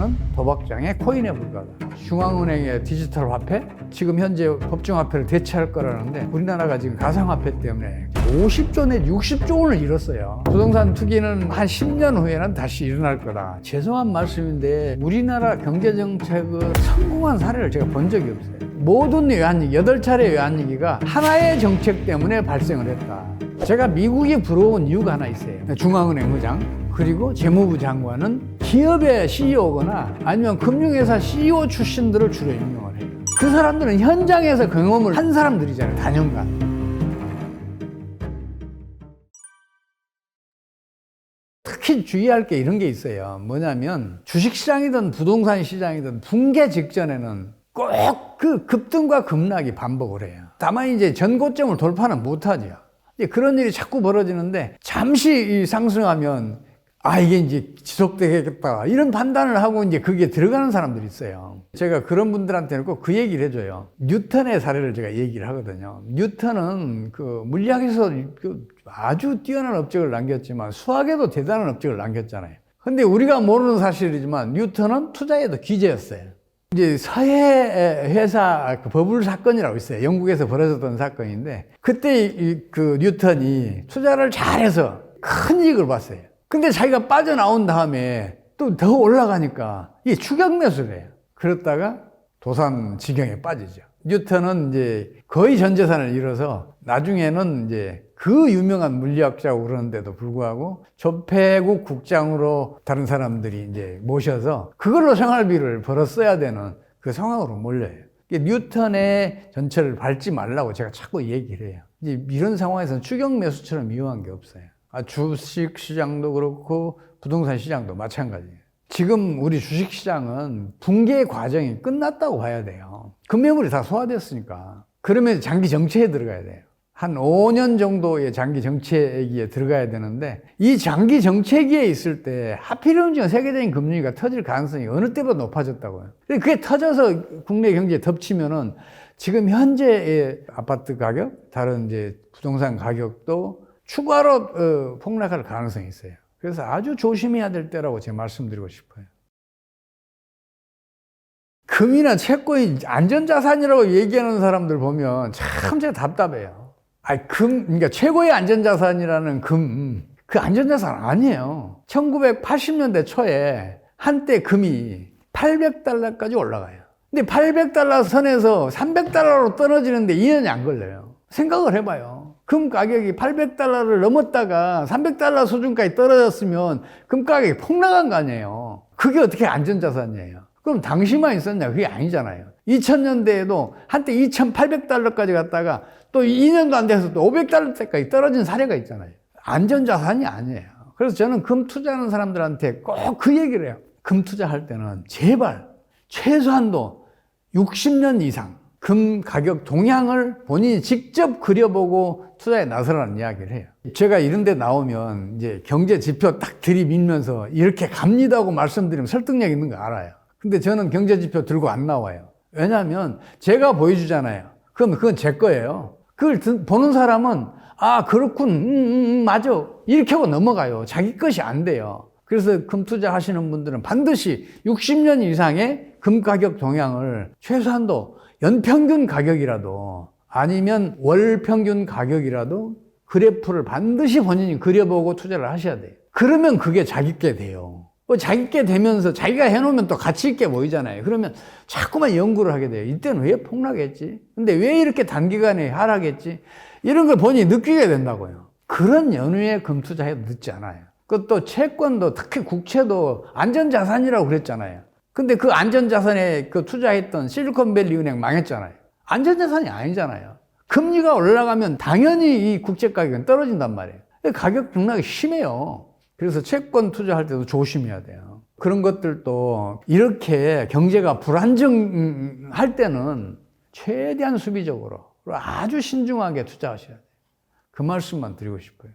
화폐는 도박장의 코인에 불과하다. 중앙은행의 디지털 화폐, 지금 현재 법정화폐를 대체할 거라는데 우리나라가 지금 가상화폐 때문에 50조 내 60조 원을 잃었어요. 부동산 투기는 한 10년 후에는 다시 일어날 거다. 죄송한 말씀인데 우리나라 경제정책을 성공한 사례를 제가 본 적이 없어요. 모든 외환위기, 8차례 외환위기가 하나의 정책 때문에 발생을 했다. 제가 미국이 부러운 이유가 하나 있어요. 중앙은행 의장, 그리고 재무부 장관은 기업의 CEO거나 아니면 금융회사 CEO 출신들을 주로 임명을 해요. 그 사람들은 현장에서 경험을 한 사람들이잖아요, 단연간. 특히 주의할 게 이런 게 있어요. 뭐냐면 주식시장이든 부동산 시장이든 붕괴 직전에는 꼭 그 급등과 급락이 반복을 해요. 다만 이제 전고점을 돌파는 못하죠. 그런 일이 자꾸 벌어지는데 잠시 이 상승하면 아 이게 이제 지속되겠다 이런 판단을 하고 이제 그게 들어가는 사람들이 있어요. 제가 그런 분들한테는 꼭 그 얘기를 해줘요. 뉴턴의 사례를 제가 얘기를 하거든요. 뉴턴은 그 물리학에서 그 아주 뛰어난 업적을 남겼지만 수학에도 대단한 업적을 남겼잖아요. 근데 우리가 모르는 사실이지만 뉴턴은 투자에도 기재였어요. 이제 서해 회사 그 버블 사건이라고 있어요. 영국에서 벌어졌던 사건인데 그때 이- 그 뉴턴이 투자를 잘해서 큰 이익을 봤어요. 근데 자기가 빠져나온 다음에 또 더 올라가니까 이게 추격 매수를 해요. 그랬다가 도산 지경에 빠지죠. 뉴턴은 이제 거의 전 재산을 잃어서 나중에는 이제 그 유명한 물리학자고 그러는데도 불구하고 조폐국 국장으로 다른 사람들이 이제 모셔서 그걸로 생활비를 벌었어야 되는 그 상황으로 몰려요. 뉴턴의 전철을 밟지 말라고 제가 자꾸 얘기를 해요. 이제 이런 상황에서는 추격 매수처럼 위험한 게 없어요. 아, 주식 시장도 그렇고 부동산 시장도 마찬가지예요. 지금 우리 주식 시장은 붕괴 과정이 끝났다고 봐야 돼요. 금매물이 다 소화됐으니까. 그러면 장기 정체에 들어가야 돼요. 한 5년 정도의 장기 정체기에 들어가야 되는데 이 장기 정체기에 있을 때 하필이면 세계적인 금융위기가 터질 가능성이 어느 때보다 높아졌다고요. 그게 터져서 국내 경제에 덮치면은 지금 현재의 아파트 가격, 다른 이제 부동산 가격도 추가로 어, 폭락할 가능성이 있어요. 그래서 아주 조심해야 될 때라고 제가 말씀드리고 싶어요. 금이나 채권이 안전자산이라고 얘기하는 사람들 보면 참 제가 답답해요. 아니, 금, 그러니까 최고의 안전자산이라는 금, 그 안전자산 아니에요. 1980년대 초에 한때 금이 800달러까지 올라가요. 근데 800달러 선에서 300달러로 떨어지는데 2년이 안 걸려요. 생각을 해봐요. 금 가격이 800달러를 넘었다가 300달러 수준까지 떨어졌으면 금 가격이 폭락한 거 아니에요. 그게 어떻게 안전자산이에요? 그럼 당시만 있었냐? 그게 아니잖아요. 2000년대에도 한때 2800달러까지 갔다가 또 2년도 안 돼서 또 500달러까지 떨어진 사례가 있잖아요. 안전자산이 아니에요. 그래서 저는 금 투자하는 사람들한테 꼭 그 얘기를 해요. 금 투자할 때는 제발 최소한도 60년 이상 금 가격 동향을 본인이 직접 그려보고 투자에 나서라는 이야기를 해요. 제가 이런 데 나오면 이제 경제 지표 딱 들이밀면서 이렇게 갑니다 하고 말씀드리면 설득력 있는 거 알아요. 근데 저는 경제 지표 들고 안 나와요. 왜냐하면 제가 보여주잖아요. 그럼 그건 제 거예요. 그걸 듣- 보는 사람은 아 그렇군 음, 음, 음, 맞아 이렇게 하고 넘어가요. 자기 것이 안 돼요. 그래서 금 투자하시는 분들은 반드시 60년 이상의 금 가격 동향을 최소한도 연평균 가격이라도 아니면 월 평균 가격이라도 그래프를 반드시 본인이 그려보고 투자를 하셔야 돼요. 그러면 그게 자기 게 돼요. 뭐 자기 게 되면서 자기가 해놓으면 또 가치 있게 보이잖아요. 그러면 자꾸만 연구를 하게 돼요. 이때는 왜 폭락했지? 근데 왜 이렇게 단기간에 하락했지? 이런 걸 본인이 느끼게 된다고요. 그런 연후에 금 투자해도 늦지 않아요. 그것도 채권도 특히 국채도 안전자산이라고 그랬잖아요. 근데 그 안전자산에 그 투자했던 실리콘밸리 은행 망했잖아요. 안전자산이 아니잖아요. 금리가 올라가면 당연히 이 국채 가격은 떨어진단 말이에요. 가격 등락이 심해요. 그래서 채권 투자할 때도 조심해야 돼요. 그런 것들도 이렇게 경제가 불안정할 때는 최대한 수비적으로 아주 신중하게 투자하셔야 돼요. 그 말씀만 드리고 싶어요.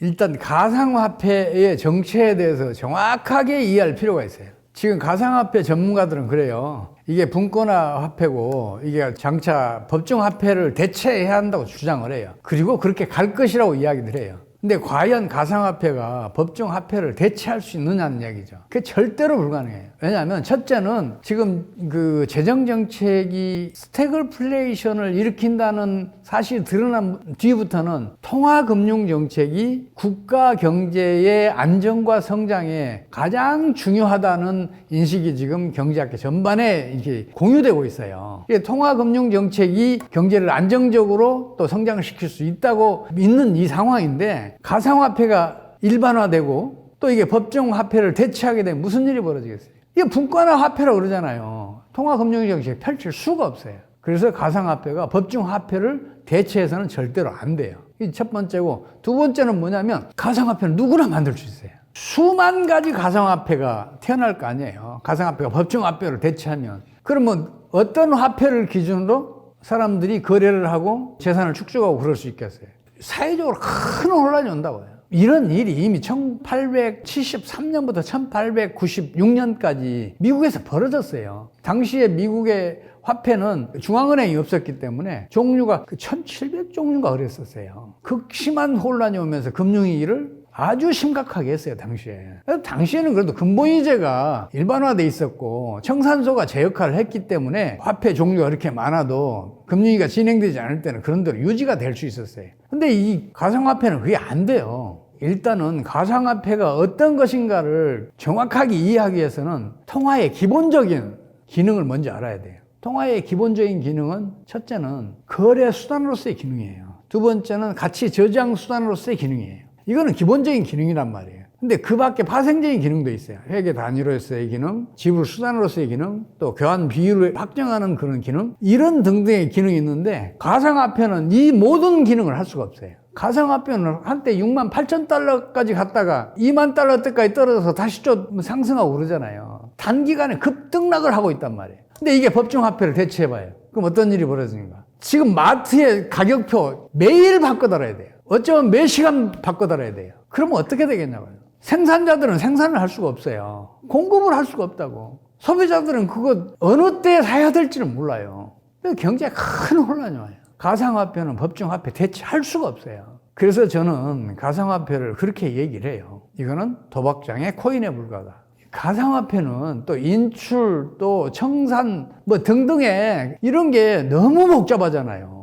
일단 가상화폐의 정체에 대해서 정확하게 이해할 필요가 있어요. 지금 가상화폐 전문가들은 그래요. 이게 분권화 화폐고 이게 장차 법정 화폐를 대체해야 한다고 주장을 해요. 그리고 그렇게 갈 것이라고 이야기들 해요. 근데 과연 가상화폐가 법정 화폐를 대체할 수 있느냐는 얘기죠. 그게 절대로 불가능해요. 왜냐하면 첫째는 지금 그 재정 정책이 스태글플레이션을 일으킨다는 사실이 드러난 뒤부터는 통화 금융 정책이 국가 경제의 안정과 성장에 가장 중요하다는 인식이 지금 경제학계 전반에 이렇게 공유되고 있어요. 이게 통화 금융 정책이 경제를 안정적으로 또 성장을 시킬 수 있다고 믿는 이 상황인데 가상화폐가 일반화되고 또 이게 법정 화폐를 대체하게 되면 무슨 일이 벌어지겠어요? 이게 분권화 화폐라고 그러잖아요. 통화 금융 정책 펼칠 수가 없어요. 그래서 가상화폐가 법정 화폐를 대체해서는 절대로 안 돼요. 이 첫 번째고 두 번째는 뭐냐면 가상화폐는 누구나 만들 수 있어요. 수만 가지 가상화폐가 태어날 거 아니에요. 가상화폐가 법정 화폐를 대체하면 그러면 어떤 화폐를 기준으로 사람들이 거래를 하고 재산을 축적하고 그럴 수 있겠어요. 사회적으로 큰 혼란이 온다고요. 이런 일이 이미 1873년부터 1896년까지 미국에서 벌어졌어요. 당시에 미국의 화폐는 중앙은행이 없었기 때문에 종류가 그 1700종류가 그랬었어요. 극심한 혼란이 오면서 금융위기를 아주 심각하게 했어요, 당시에. 당시에는 그래도 근본이제가 일반화돼 있었고 청산소가 제 역할을 했기 때문에 화폐 종류가 이렇게 많아도 금융위기가 진행되지 않을 때는 그런 대로 유지가 될 수 있었어요. 근데 이 가상화폐는 그게 안 돼요. 일단은 가상화폐가 어떤 것인가를 정확하게 이해하기 위해서는 통화의 기본적인 기능을 먼저 알아야 돼요. 통화의 기본적인 기능은 첫째는 거래 수단으로서의 기능이에요. 두 번째는 가치 저장 수단으로서의 기능이에요. 이거는 기본적인 기능이란 말이에요. 근데 그 밖에 파생적인 기능도 있어요. 회계 단위로서의 기능, 지불 수단으로서의 기능, 또 교환 비율을 확정하는 그런 기능, 이런 등등의 기능이 있는데 가상화폐는 이 모든 기능을 할 수가 없어요. 가상화폐는 한때 6만 8천 달러까지 갔다가 2만 달러 때까지 떨어져서 다시 좀 상승하고 그러잖아요. 단기간에 급등락을 하고 있단 말이에요. 근데 이게 법정화폐를 대체해봐요. 그럼 어떤 일이 벌어집니까? 지금 마트의 가격표 매일 바꿔달아야 돼요. 어쩌면 매 시간 바꿔 달아야 돼요. 그러면 어떻게 되겠냐고요. 생산자들은 생산을 할 수가 없어요. 공급을 할 수가 없다고. 소비자들은 그거 어느 때 사야 될지는 몰라요. 경제에 큰 혼란이 와요. 가상화폐는 법정화폐 대체할 수가 없어요. 그래서 저는 가상화폐를 그렇게 얘기를 해요. 이거는 도박장의 코인에 불과하다. 가상화폐는 또 인출, 또 청산, 뭐 등등의 이런 게 너무 복잡하잖아요.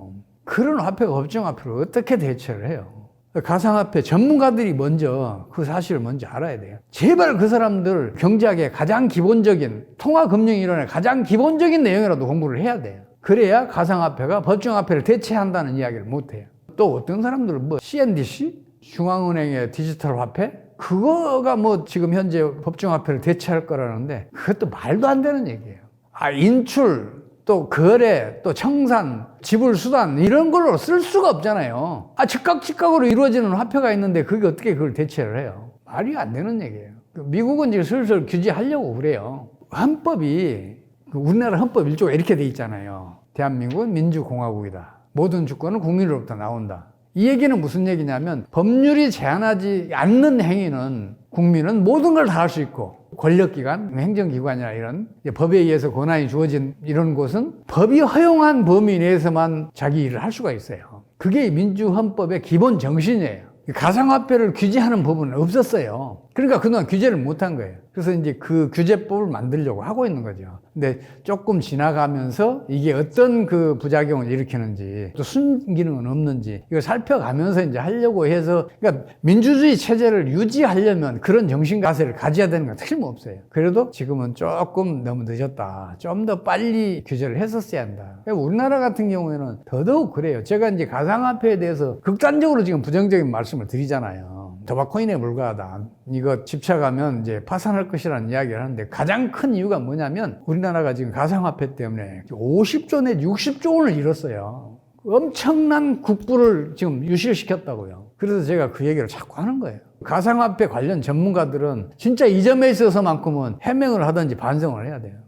그런 화폐가 법정 화폐를 어떻게 대체를 해요? 가상화폐 전문가들이 먼저 그 사실을 먼저 알아야 돼요. 제발 그 사람들 경제학의 가장 기본적인 통화금융이론의 가장 기본적인 내용이라도 공부를 해야 돼요. 그래야 가상화폐가 법정화폐를 대체한다는 이야기를 못 해요. 또 어떤 사람들은 뭐 CNDC? 중앙은행의 디지털 화폐? 그거가 뭐 지금 현재 법정화폐를 대체할 거라는데 그것도 말도 안 되는 얘기예요. 아, 인출, 또 거래, 또 청산, 지불 수단 이런 걸로 쓸 수가 없잖아요. 아, 즉각 즉각으로 이루어지는 화폐가 있는데 그게 어떻게 그걸 대체를 해요? 말이 안 되는 얘기예요. 미국은 지금 슬슬 규제하려고 그래요. 헌법이 그 우리나라 헌법 1조가 이렇게 돼 있잖아요. 대한민국은 민주공화국이다. 모든 주권은 국민으로부터 나온다. 이 얘기는 무슨 얘기냐면 법률이 제한하지 않는 행위는 국민은 모든 걸 다 할 수 있고 권력기관, 행정기관이나 이런 법에 의해서 권한이 주어진 이런 곳은 법이 허용한 범위 내에서만 자기 일을 할 수가 있어요. 그게 민주헌법의 기본 정신이에요. 가상화폐를 규제하는 법은 없었어요. 그러니까 그동안 규제를 못한 거예요. 그래서 이제 그 규제법을 만들려고 하고 있는 거죠. 근데 조금 지나가면서 이게 어떤 그 부작용을 일으키는지 또 순기능은 없는지 이걸 살펴가면서 이제 하려고 해서 그러니까 민주주의 체제를 유지하려면 그런 정신 가세를 가져야 되는 건 틀림없어요. 그래도 지금은 조금 너무 늦었다. 좀 더 빨리 규제를 했었어야 한다. 그러니까 우리나라 같은 경우에는 더더욱 그래요. 제가 이제 가상화폐에 대해서 극단적으로 지금 부정적인 말씀을 드리잖아요. 도박코인에 불과하다. 이거 집착하면 이제 파산할 것이라는 이야기를 하는데 가장 큰 이유가 뭐냐면 우리나라가 지금 가상화폐 때문에 50조 내지 60조 원을 잃었어요. 엄청난 국부를 지금 유실시켰다고요. 그래서 제가 그 얘기를 자꾸 하는 거예요. 가상화폐 관련 전문가들은 진짜 이 점에 있어서만큼은 해명을 하든지 반성을 해야 돼요.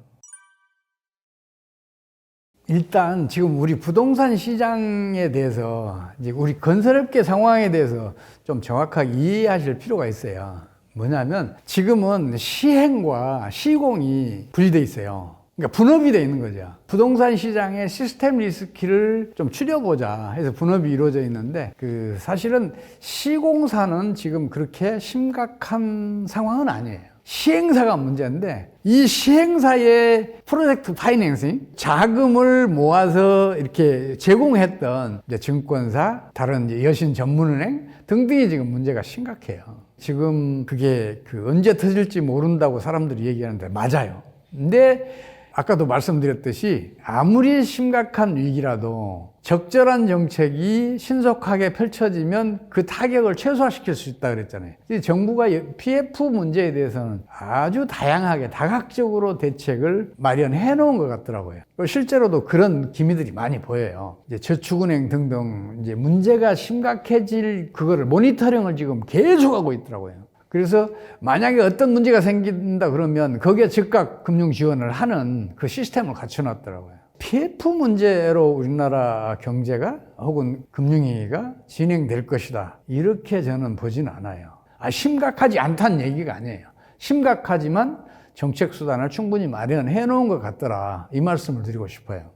일단 지금 우리 부동산 시장에 대해서 이제 우리 건설업계 상황에 대해서 좀 정확하게 이해하실 필요가 있어요. 뭐냐면 지금은 시행과 시공이 분리돼 있어요. 그러니까 분업이 돼 있는 거죠. 부동산 시장의 시스템 리스크를 좀 줄여보자 해서 분업이 이루어져 있는데 그 사실은 시공사는 지금 그렇게 심각한 상황은 아니에요. 시행사가 문제인데 이 시행사의 프로젝트 파이낸싱 자금을 모아서 이렇게 제공했던 증권사, 다른 여신 전문은행 등등이 지금 문제가 심각해요. 지금 그게 그 언제 터질지 모른다고 사람들이 얘기하는데 맞아요. 근데 아까도 말씀드렸듯이 아무리 심각한 위기라도 적절한 정책이 신속하게 펼쳐지면 그 타격을 최소화시킬 수 있다 그랬잖아요. 이 정부가 PF 문제에 대해서는 아주 다양하게 다각적으로 대책을 마련해 놓은 것 같더라고요. 실제로도 그런 기미들이 많이 보여요. 이제 저축은행 등등 이제 문제가 심각해질 그거를 모니터링을 지금 계속하고 있더라고요. 그래서 만약에 어떤 문제가 생긴다 그러면 거기에 즉각 금융 지원을 하는 그 시스템을 갖춰놨더라고요. PF 문제로 우리나라 경제가 혹은 금융위기가 진행될 것이다. 이렇게 저는 보지는 않아요. 아, 심각하지 않다는 얘기가 아니에요. 심각하지만 정책 수단을 충분히 마련해 놓은 것 같더라. 이 말씀을 드리고 싶어요.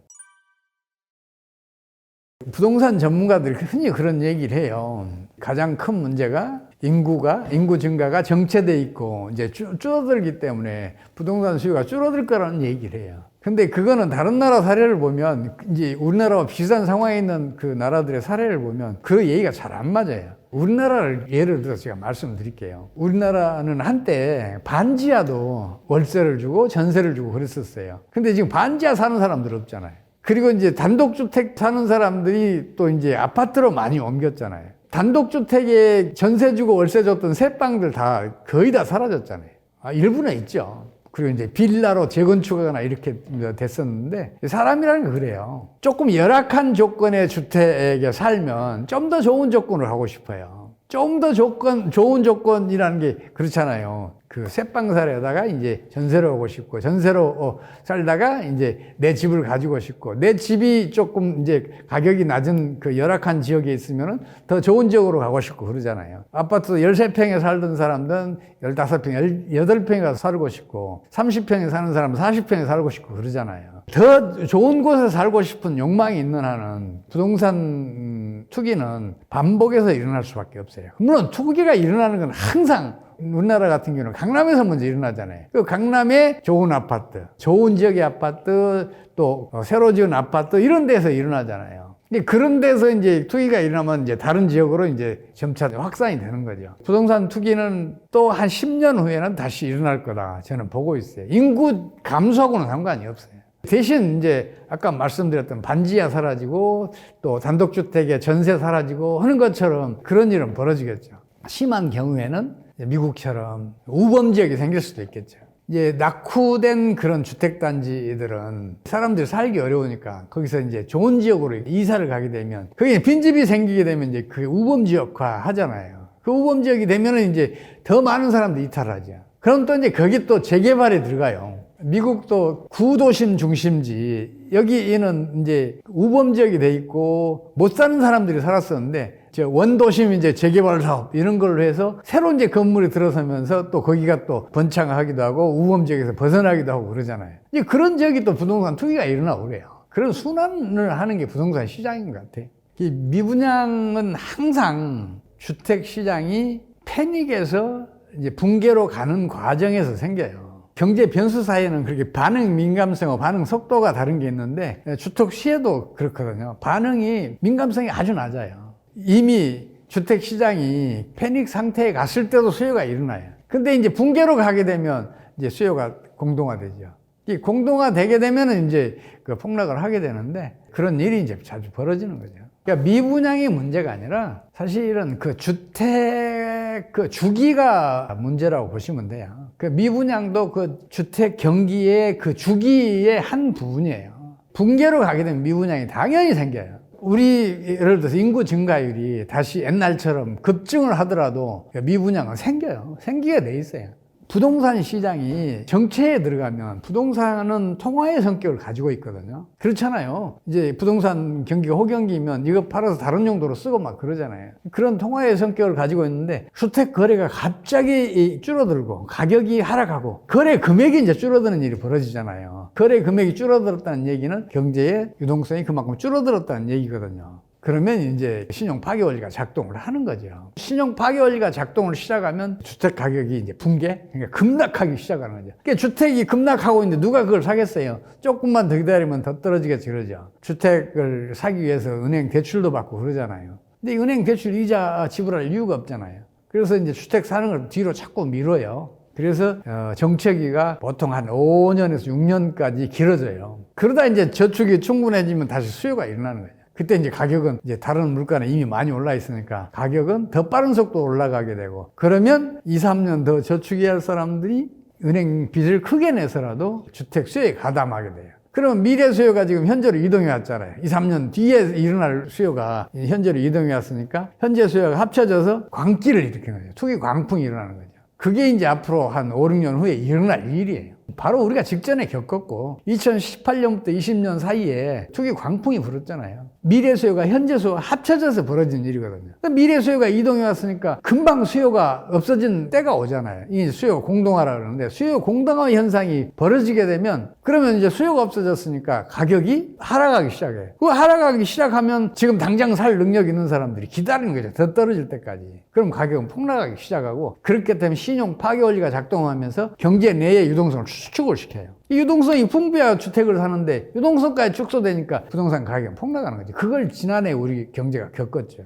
부동산 전문가들이 흔히 그런 얘기를 해요. 가장 큰 문제가 인구가 인구 증가가 정체돼 있고 이제 줄, 줄어들기 때문에 부동산 수요가 줄어들 거라는 얘기를 해요. 근데 그거는 다른 나라 사례를 보면 이제 우리나라와 비슷한 상황에 있는 그 나라들의 사례를 보면 그 얘기가 잘 안 맞아요. 우리나라를 예를 들어서 제가 말씀을 드릴게요. 우리나라는 한때 반지하도 월세를 주고 전세를 주고 그랬었어요. 근데 지금 반지하 사는 사람들 없잖아요. 그리고 이제 단독주택 사는 사람들이 또 이제 아파트로 많이 옮겼잖아요. 단독주택에 전세 주고 월세 줬던 새빵들 다 거의 다 사라졌잖아요. 아, 일부는 있죠. 그리고 이제 빌라로 재건축하거나 이렇게 됐었는데 사람이라는 게 그래요. 조금 열악한 조건의 주택에 살면 좀 더 좋은 조건을 하고 싶어요. 좀 더 조건, 좋은 조건이라는 게 그렇잖아요. 그 새빵살에다가 이제 전세로 오고 싶고, 전세로 어, 살다가 이제 내 집을 가지고 싶고, 내 집이 조금 이제 가격이 낮은 그 열악한 지역에 있으면은 더 좋은 지역으로 가고 싶고 그러잖아요. 아파트 13평에 살던 사람들은 15평, 18평에 가서 살고 싶고, 30평에 사는 사람은 40평에 살고 싶고 그러잖아요. 더 좋은 곳에 살고 싶은 욕망이 있는 한은 부동산 투기는 반복해서 일어날 수밖에 없어요. 물론 투기가 일어나는 건 항상 우리나라 같은 경우는 강남에서 먼저 일어나잖아요. 그 강남에 좋은 아파트, 좋은 지역의 아파트, 또 새로 지은 아파트 이런 데서 일어나잖아요. 그런 데서 이제 투기가 일어나면 이제 다른 지역으로 이제 점차 확산이 되는 거죠. 부동산 투기는 또 한 10년 후에는 다시 일어날 거다. 저는 보고 있어요. 인구 감소하고는 상관이 없어요. 대신 이제 아까 말씀드렸던 반지하 사라지고 또 단독주택에 전세 사라지고 하는 것처럼 그런 일은 벌어지겠죠. 심한 경우에는 미국처럼 우범 지역이 생길 수도 있겠죠. 이제 낙후된 그런 주택단지들은 사람들이 살기 어려우니까 거기서 이제 좋은 지역으로 이사를 가게 되면 거기에 빈집이 생기게 되면 이제 그 우범 지역화 하잖아요. 그 우범 지역이 되면은 이제 더 많은 사람들이 이탈하죠. 그럼 또 이제 거기 또 재개발에 들어가요. 미국도 구도심 중심지 여기는 이제 우범 지역이 돼 있고 못 사는 사람들이 살았었는데 저 원도심 이제 재개발 사업 이런 걸로 해서 새로 이제 건물이 들어서면서 또 거기가 또 번창하기도 하고 우범 지역에서 벗어나기도 하고 그러잖아요. 이제 그런 지역이 또 부동산 투기가 일어나고 그래요. 그런 순환을 하는 게 부동산 시장인 것 같아요. 이 미분양은 항상 주택 시장이 패닉에서 이제 붕괴로 가는 과정에서 생겨요. 경제 변수 사이에는 그렇게 반응 민감성과 반응 속도가 다른 게 있는데 주택 시에도 그렇거든요. 반응이 민감성이 아주 낮아요. 이미 주택 시장이 패닉 상태에 갔을 때도 수요가 일어나요. 근데 이제 붕괴로 가게 되면 이제 수요가 공동화되죠. 이 공동화되게 되면 이제 그 폭락을 하게 되는데 그런 일이 이제 자주 벌어지는 거죠. 그러니까 미분양이 문제가 아니라 사실은 그 주택 그 주기가 문제라고 보시면 돼요. 그 미분양도 그 주택 경기의 그 주기의 한 부분이에요. 붕괴로 가게 되면 미분양이 당연히 생겨요. 우리 예를 들어서 인구 증가율이 다시 옛날처럼 급증을 하더라도 미분양은 생겨요. 생기게 돼 있어요. 부동산 시장이 정체에 들어가면 부동산은 통화의 성격을 가지고 있거든요. 그렇잖아요. 이제 부동산 경기가 호경기면 이거 팔아서 다른 용도로 쓰고 막 그러잖아요. 그런 통화의 성격을 가지고 있는데 주택 거래가 갑자기 이 줄어들고 가격이 하락하고 거래 금액이 이제 줄어드는 일이 벌어지잖아요. 거래 금액이 줄어들었다는 얘기는 경제의 유동성이 그만큼 줄어들었다는 얘기거든요. 그러면 이제 신용 파괴 원리가 작동을 하는 거죠. 신용 파괴 원리가 작동을 시작하면 주택 가격이 이제 붕괴, 그러니까 급락하기 시작하는 거죠. 그러니까 주택이 급락하고 있는데 누가 그걸 사겠어요? 조금만 더 기다리면 더 떨어지겠지 그러죠. 주택을 사기 위해서 은행 대출도 받고 그러잖아요. 근데 이 은행 대출 이자 지불할 이유가 없잖아요. 그래서 이제 주택 사는 걸 뒤로 자꾸 미뤄요. 그래서 어, 정체기가 보통 한 5년에서 6년까지 길어져요. 그러다 이제 저축이 충분해지면 다시 수요가 일어나는 거예요. 그때 이제 가격은 이제 다른 물가는 이미 많이 올라 있으니까 가격은 더 빠른 속도로 올라가게 되고 그러면 2, 3년 더 저축해야 할 사람들이 은행 빚을 크게 내서라도 주택 수요에 가담하게 돼요. 그러면 미래 수요가 지금 현재로 이동해 왔잖아요. 2, 3년 뒤에 일어날 수요가 현재로 이동해 왔으니까 현재 수요가 합쳐져서 광기를 일으키는 거죠. 투기 광풍이 일어나는 거죠. 그게 이제 앞으로 한 5, 6년 후에 일어날 일이에요. 바로 우리가 직전에 겪었고 2018년부터 20년 사이에 투기 광풍이 불었잖아요. 미래 수요가 현재 수요가 합쳐져서 벌어진 일이거든요. 그러니까 미래 수요가 이동해 왔으니까 금방 수요가 없어진 때가 오잖아요. 이게 수요 공동화라 그러는데 수요 공동화 현상이 벌어지게 되면 그러면 이제 수요가 없어졌으니까 가격이 하락하기 시작해요. 그 하락하기 시작하면 지금 당장 살 능력 있는 사람들이 기다리는 거죠. 더 떨어질 때까지. 그럼 가격은 폭락하기 시작하고 그렇게 되면 신용 파괴 원리가 작동하면서 경제 내의 유동성을 수축을 시켜요. 이 유동성이 풍부해야 주택을 사는데 유동성까지 축소되니까 부동산 가격은 폭락하는 거죠. 그걸 지난해 우리 경제가 겪었죠.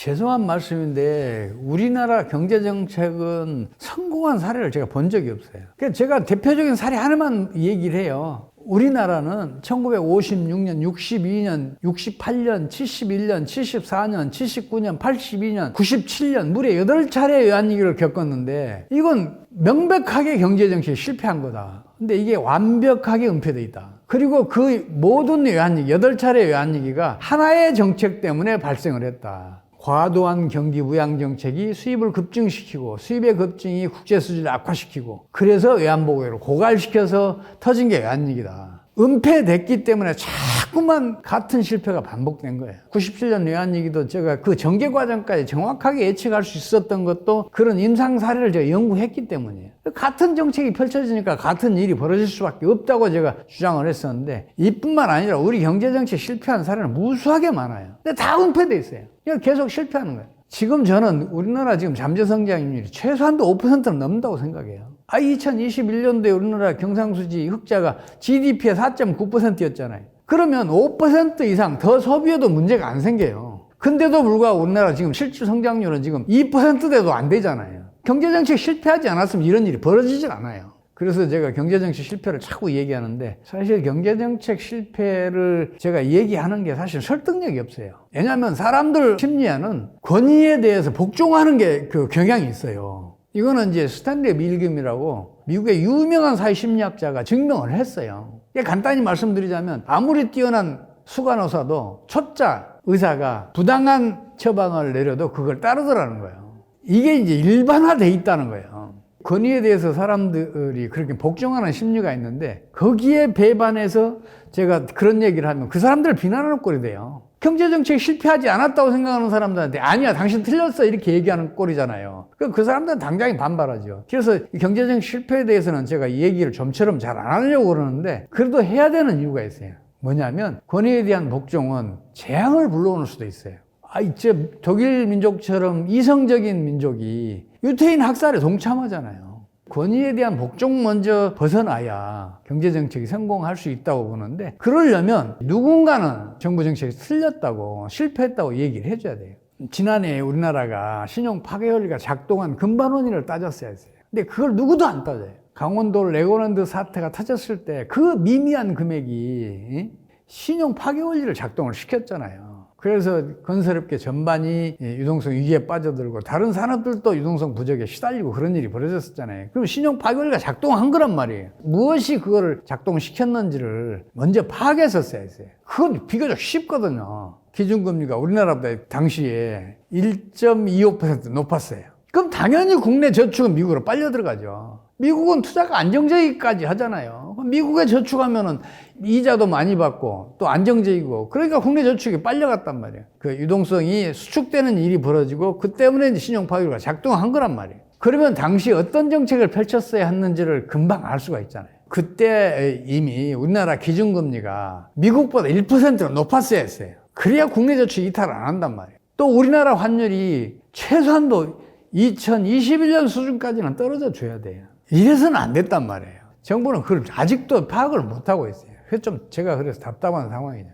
죄송한 말씀인데 우리나라 경제 정책은 성공한 사례를 제가 본 적이 없어요. 그래서 제가 대표적인 사례 하나만 얘기를 해요. 우리나라는 1956년, 62년, 68년, 71년, 74년, 79년, 82년, 97년 무려 8차례 외환위기를 겪었는데 이건 명백하게 경제정책이 실패한 거다. 근데 이게 완벽하게 은폐되어 있다. 그리고 그 모든 외환위기, 8차례 외환위기가 하나의 정책 때문에 발생을 했다. 과도한 경기 부양 정책이 수입을 급증시키고 수입의 급증이 국제 수준을 악화시키고 그래서 외환보고를 고갈시켜서 터진 게 외환위기다. 은폐됐기 때문에 자꾸만 같은 실패가 반복된 거예요. 97년 외환위기도 제가 그 전개 과정까지 정확하게 예측할 수 있었던 것도 그런 임상 사례를 제가 연구했기 때문이에요. 같은 정책이 펼쳐지니까 같은 일이 벌어질 수밖에 없다고 제가 주장을 했었는데 이뿐만 아니라 우리 경제 정책 실패한 사례는 무수하게 많아요. 근데 다 은폐돼 있어요. 이거 계속 실패하는 거예요. 지금 저는 우리나라 지금 잠재 성장률이 최소한도 5%는 넘는다고 생각해요. 아, 2021년도에 우리나라 경상수지 흑자가 GDP의 4.9%였잖아요. 그러면 5% 이상 더 소비해도 문제가 안 생겨요. 근데도 불구하고 우리나라 지금 실질 성장률은 지금 2%대도 안 되잖아요. 경제정책 실패하지 않았으면 이런 일이 벌어지질 않아요. 그래서 제가 경제정책 실패를 자꾸 얘기하는데 사실 경제정책 실패를 제가 얘기하는 게 사실 설득력이 없어요. 왜냐하면 사람들 심리에는 권위에 대해서 복종하는 게 그 경향이 있어요. 이거는 이제 스탠리 밀금이라고 미국의 유명한 사회 심리학자가 증명을 했어요. 간단히 말씀드리자면 아무리 뛰어난 수간호사도 초짜 의사가 부당한 처방을 내려도 그걸 따르더라는 거예요. 이게 이제 일반화돼 있다는 거예요. 권위에 대해서 사람들이 그렇게 복종하는 심리가 있는데 거기에 배반해서 제가 그런 얘기를 하면 그 사람들을 비난하는 꼴이 돼요. 경제정책 실패하지 않았다고 생각하는 사람들한테 아니야 당신 틀렸어 이렇게 얘기하는 꼴이잖아요. 그, 그 사람들은 당장에 반발하죠. 그래서 경제정책 실패에 대해서는 제가 이 얘기를 좀처럼 잘 안 하려고 그러는데 그래도 해야 되는 이유가 있어요. 뭐냐면 권위에 대한 복종은 재앙을 불러오는 수도 있어요. 아, 이제 독일 민족처럼 이성적인 민족이 유태인 학살에 동참하잖아요. 권위에 대한 복종 먼저 벗어나야 경제정책이 성공할 수 있다고 보는데 그러려면 누군가는 정부 정책이 틀렸다고 실패했다고 얘기를 해줘야 돼요. 지난해 우리나라가 신용 파괴 원리가 작동한 근반 원인을 따졌어야 했어요. 근데 그걸 누구도 안 따져요. 강원도 레고랜드 사태가 터졌을 때 그 미미한 금액이 신용 파괴 원리를 작동을 시켰잖아요. 그래서 건설업계 전반이 유동성 위기에 빠져들고 다른 산업들도 유동성 부족에 시달리고 그런 일이 벌어졌었잖아요. 그럼 신용 파괴가 작동한 거란 말이에요. 무엇이 그거를 작동시켰는지를 먼저 파악했었어야 했어요. 그건 비교적 쉽거든요. 기준금리가 우리나라보다 당시에 1.25% 높았어요. 그럼 당연히 국내 저축은 미국으로 빨려 들어가죠. 미국은 투자가 안정적이기까지 하잖아요. 미국에 저축하면은 이자도 많이 받고 또 안정적이고 그러니까 국내 저축이 빨려갔단 말이에요. 그 유동성이 수축되는 일이 벌어지고 그 때문에 이제 신용 파괴가 작동한 거란 말이에요. 그러면 당시 어떤 정책을 펼쳤어야 했는지를 금방 알 수가 있잖아요. 그때 이미 우리나라 기준금리가 미국보다 1%가 높았어야 했어요. 그래야 국내 저축 이탈을 안 한단 말이에요. 또 우리나라 환율이 최소한도 2021년 수준까지는 떨어져 줘야 돼요. 이래서는 안 됐단 말이에요. 정부는 그걸 아직도 파악을 못 하고 있어요. 그래서 좀 제가 그래서 답답한 상황이죠.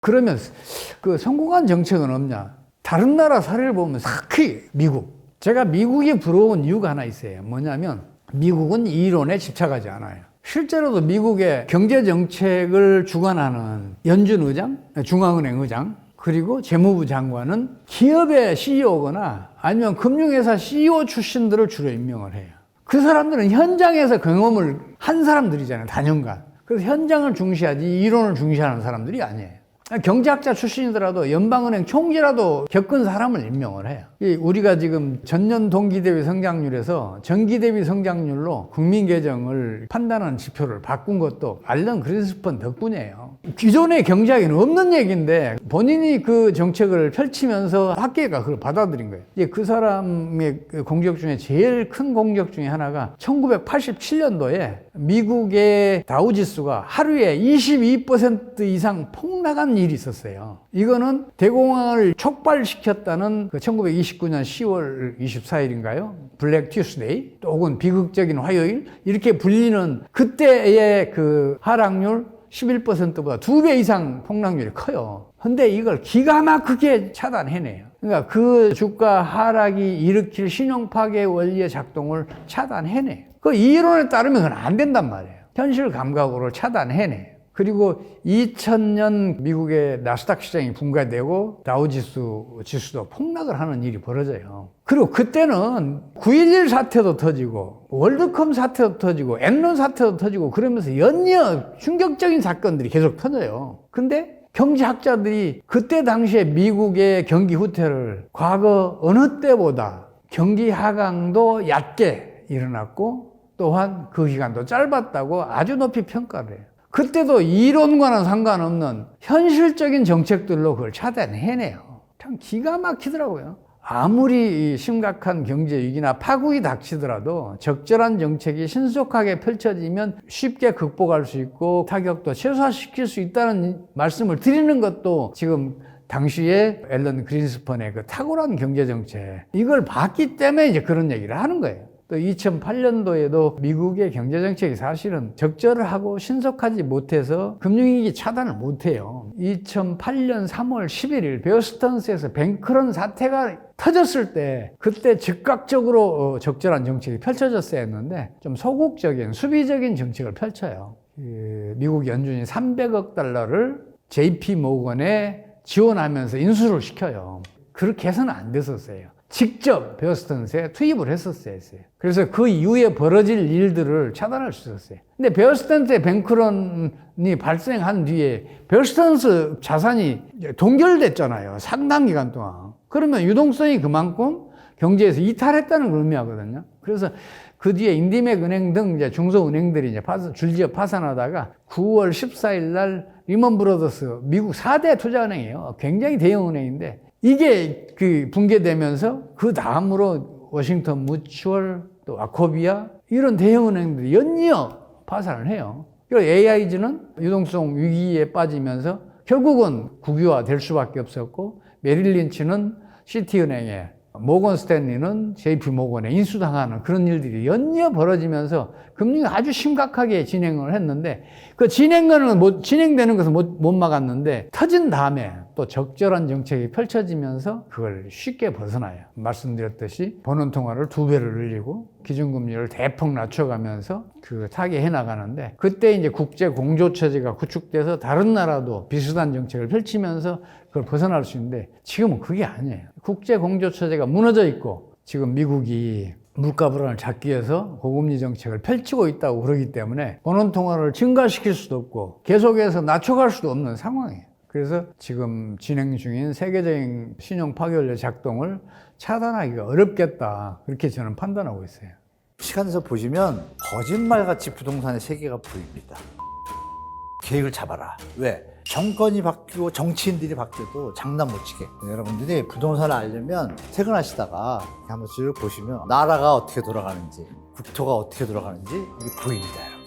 그러면 그 성공한 정책은 없냐? 다른 나라 사례를 보면 특히 미국. 제가 미국이 부러운 이유가 하나 있어요. 뭐냐면 미국은 이론에 집착하지 않아요. 실제로도 미국의 경제 정책을 주관하는 연준 의장, 중앙은행 의장, 그리고 재무부 장관은 기업의 CEO거나 아니면 금융회사 CEO 출신들을 주로 임명을 해요. 그 사람들은 현장에서 경험을 한 사람들이잖아요, 다년간. 그래서 현장을 중시하지 이론을 중시하는 사람들이 아니에요. 경제학자 출신이더라도 연방은행 총재라도 겪은 사람을 임명을 해요. 이 우리가 지금 전년 동기 대비 성장률에서 전기 대비 성장률로 국민 계정을 판단하는 지표를 바꾼 것도 알런 그린스펀 덕분이에요. 기존의 경제학에는 없는 얘기인데 본인이 그 정책을 펼치면서 학계가 그걸 받아들인 거예요. 이제 그 사람의 그 공적 중에 제일 큰 공적 중에 하나가 1987년도에 미국의 다우 지수가 하루에 22% 이상 폭락한 일이 있었어요. 이거는 대공황을 촉발시켰다는 그 1929년 10월 24일인가요? 블랙 튜스데이 혹은 비극적인 화요일 이렇게 불리는 그때의 그 하락률 11%보다 두 배 이상 폭락률이 커요. 근데 이걸 기가 막히게 차단해내요. 그러니까 그 주가 하락이 일으킬 신용 파괴 원리의 작동을 차단해내요. 그 이론에 따르면 그건 안 된단 말이에요. 현실 감각으로 차단해내요. 그리고 2000년 미국의 나스닥 시장이 분가되고 다우지수 지수도 폭락을 하는 일이 벌어져요. 그리고 그때는 9.11 사태도 터지고 월드컵 사태도 터지고 엔론 사태도 터지고 그러면서 연이어 충격적인 사건들이 계속 터져요. 근데 경제학자들이 그때 당시에 미국의 경기 후퇴를 과거 어느 때보다 경기 하강도 얕게 일어났고 또한 그 기간도 짧았다고 아주 높이 평가를 해요. 그때도 이론과는 상관없는 현실적인 정책들로 그걸 차단해내요. 참 기가 막히더라고요. 아무리 심각한 경제 위기나 파국이 닥치더라도 적절한 정책이 신속하게 펼쳐지면 쉽게 극복할 수 있고 타격도 최소화시킬 수 있다는 말씀을 드리는 것도 지금 당시에 앨런 그린스펀의 그 탁월한 경제 정책 이걸 봤기 때문에 이제 그런 얘기를 하는 거예요. 또 2008년도에도 미국의 경제 정책이 사실은 적절을 하고 신속하지 못해서 금융위기 차단을 못해요. 2008년 3월 11일 베어스턴스에서 뱅크런 사태가 터졌을 때 그때 즉각적으로 어, 적절한 정책이 펼쳐졌어야 했는데 좀 소극적인 수비적인 정책을 펼쳐요. 그 미국 연준이 300억 달러를 JP 모건에 지원하면서 인수를 시켜요. 그렇게 해서는 안 됐었어요. 직접 베어스턴스에 투입을 했었어야 했어요. 그래서 그 이후에 벌어질 일들을 차단할 수 있었어요. 근데 베어스턴스의 뱅크런이 발생한 뒤에 베어스턴스 자산이 동결됐잖아요. 상당 기간 동안. 그러면 유동성이 그만큼 경제에서 이탈했다는 걸 의미하거든요. 그래서 그 뒤에 인디맥 은행 등 이제 중소은행들이 이제 파산, 줄지어 파산하다가 9월 14일 날 리먼 브로더스 미국 4대 투자은행이에요. 굉장히 대형 은행인데 이게 그 붕괴되면서 그 다음으로 워싱턴 무추얼 또 아코비아 이런 대형 은행들이 연이어 파산을 해요. 그리고 AIG는 유동성 위기에 빠지면서 결국은 국유화 될 수밖에 없었고 메릴린치는 시티은행에 모건 스탠리는 JP 모건에 인수당하는 그런 일들이 연이어 벌어지면서 금리가 아주 심각하게 진행을 했는데 그 진행은 못, 진행되는 것은 못, 못 막았는데 터진 다음에 또 적절한 정책이 펼쳐지면서 그걸 쉽게 벗어나요. 말씀드렸듯이 번원 통화를 두 배를 늘리고 기준금리를 대폭 낮춰가면서 그 타개해 나가는데 그때 이제 국제 공조 체제가 구축돼서 다른 나라도 비슷한 정책을 펼치면서 그걸 벗어날 수 있는데 지금은 그게 아니에요. 국제 공조 체제가 무너져 있고 지금 미국이 물가 불안을 잡기 위해서 고금리 정책을 펼치고 있다고 그러기 때문에 원원 통화를 증가시킬 수도 없고 계속해서 낮춰갈 수도 없는 상황이에요. 그래서 지금 진행 중인 세계적인 신용 파괴원료 작동을 차단하기가 어렵겠다. 그렇게 저는 판단하고 있어요. 시간에서 보시면 거짓말같이 부동산의 세계가 보입니다. 계획을 잡아라. 왜? 정권이 바뀌고 정치인들이 바뀌어도 장난 못 치게. 여러분들이 부동산을 알려면 퇴근하시다가 한번 쭉 보시면 나라가 어떻게 돌아가는지, 국토가 어떻게 돌아가는지 이게 보입니다.